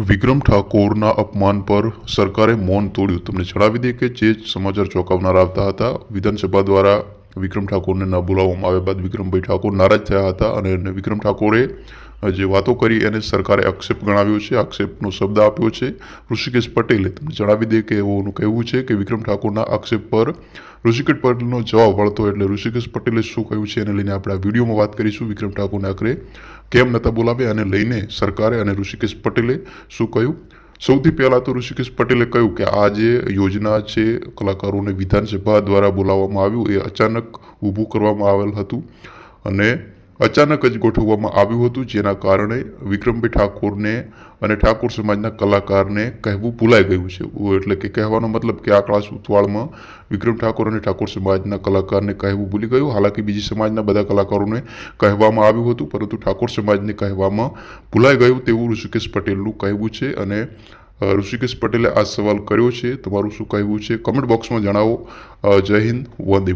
વિક્રમ ઠાકોરના અપમાન પર સરકારે મૌન તોડ્યું. તમને જણાવી દઈએ કે જે સમાચાર ચોંકાવનાર આવતા હતા, વિધાનસભા દ્વારા વિક્રમ ઠાકોરને ન બોલાવવામાં આવ્યા બાદ વિક્રમભાઈ ઠાકોર નારાજ થયા હતા અને વિક્રમ ઠાકોરે જે વાતો કરી એને સરકારે આક્ષેપ ગણાવ્યો છે, આક્ષેપનો શબ્દ આપ્યો છે. ઋષિકેશ પટેલે તમને જણાવી દે કે એઓનું કહેવું છે કે વિક્રમ ઠાકોરના આક્ષેપ પર ઋષિકેશ પટેલનો જવાબ વળતો એટલે ઋષિકેશ પટેલે શું કહ્યું છે એને લઈને આપણે આ વિડીયોમાં વાત કરીશું. વિક્રમ ઠાકોરને આખરે કેમ નહોતા બોલાવ્યા અને લઈને સરકારે અને ઋષિકેશ પટેલે શું કહ્યું? સૌથી પહેલાં તો ઋષિકેશ પટેલે કહ્યું કે આ જે યોજના છે, કલાકારોને વિધાનસભા દ્વારા બોલાવવામાં આવ્યું, એ અચાનક ઊભું કરવામાં આવેલ હતું. અને અચાનક જ ગોઠવવામાં આવ્યું હતું, જેના કારણે વિક્રમભાઈ ઠાકોરને અને ઠાકોર સમાજના કલાકારને કહેવું ભૂલાઈ ગયું છે. એટલે કે કહેવાનો મતલબ કે આ ક્લાસ ઉતવાળમાં વિક્રમ ઠાકોર અને ઠાકોર સમાજના કલાકારને કહેવું ભૂલી ગયું. હાલાકી બીજી સમાજના બધા કલાકારોને કહેવામાં આવ્યું હતું, પરંતુ ઠાકોર સમાજને કહેવામાં ભૂલાઈ ગયું તેવું ઋષિકેશ પટેલનું કહેવું છે. અને ઋષિકેશ પટેલે આ સવાલ કર્યો છે. તમારું શું કહેવું છે? કમેન્ટ બોક્સમાં જણાવો. જય હિન્દ, વંદે.